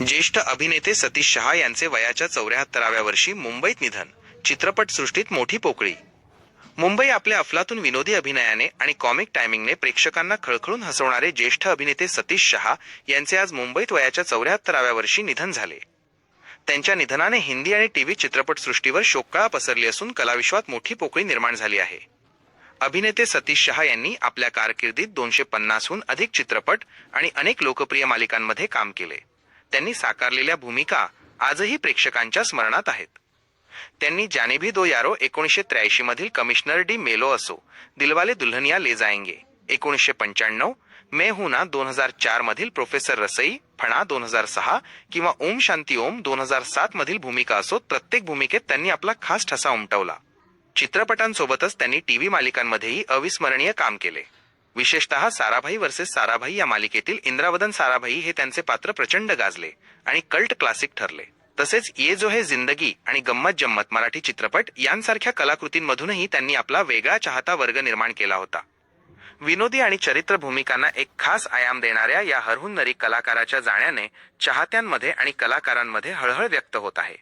ज्येष्ठ अभिनेते सतीश शहा यांचे वयाच्या चौऱ्याहत्तराव्या वर्षी मुंबईत निधन. चित्रपटसृष्टीत मोठी पोकळी. मुंबई आपल्या अफलातून विनोदी अभिनयाने आणि कॉमिक टायमिंगने प्रेक्षकांना खळखळून हसवणारे ज्येष्ठ अभिनेते सतीश शहा यांचे आज मुंबईत वयाच्या चौऱ्याहत्तराव्या वर्षी निधन झाले. त्यांच्या निधनाने हिंदी आणि टीव्ही चित्रपटसृष्टीवर शोककळा पसरली असून कलाविश्वात मोठी पोकळी निर्माण झाली आहे. अभिनेते सतीश शहा यांनी आपल्या कारकिर्दीत दोनशे पन्नासहून अधिक चित्रपट आणि अनेक लोकप्रिय मालिकांमध्ये काम केले. त्यांनी साकारलेल्या भूमिका आजही प्रेक्षकांच्या स्मरणात आहेत. त्यांनी जानेभी दो यारो एकोणीसशे त्र्याऐंशी मधील कमिशनर डी मेलो असो दिलवाले दुल्हनिया ले जाएंगे एकोणीसशे पंच्याण्णव मे हुना दोन हजार चार मधील प्रोफेसर रसई फणा दोन हजार सहा किंवा ओम शांती ओम दोन हजार सात मधील भूमिका असो प्रत्येक भूमिकेत त्यांनी आपला खास ठसा उमटवला. चित्रपटांसोबतच त्यांनी टीव्ही मालिकांमध्येही अविस्मरणीय काम केले. विशेषतः साराभाई वर्सेस साराभाई या मालिकेतील इंद्रावदन साराभाई हे त्यांचे पात्र प्रचंड गाजले आणि कल्ट क्लासिक ठरले. तसेच ये जो है जिंदगी आणि गंमत जम्मत मराठी चित्रपट यांसारख्या कलाकृतींमधूनही त्यांनी आपला वेगळा चाहता वर्ग निर्माण केला होता. विनोदी आणि चरित्र भूमिकांना एक खास आयाम देणाऱ्या या हरहुन्नरी कलाकाराच्या जाण्याने चाहत्यांमध्ये आणि कलाकारांमध्ये हळहळ व्यक्त होत आहे.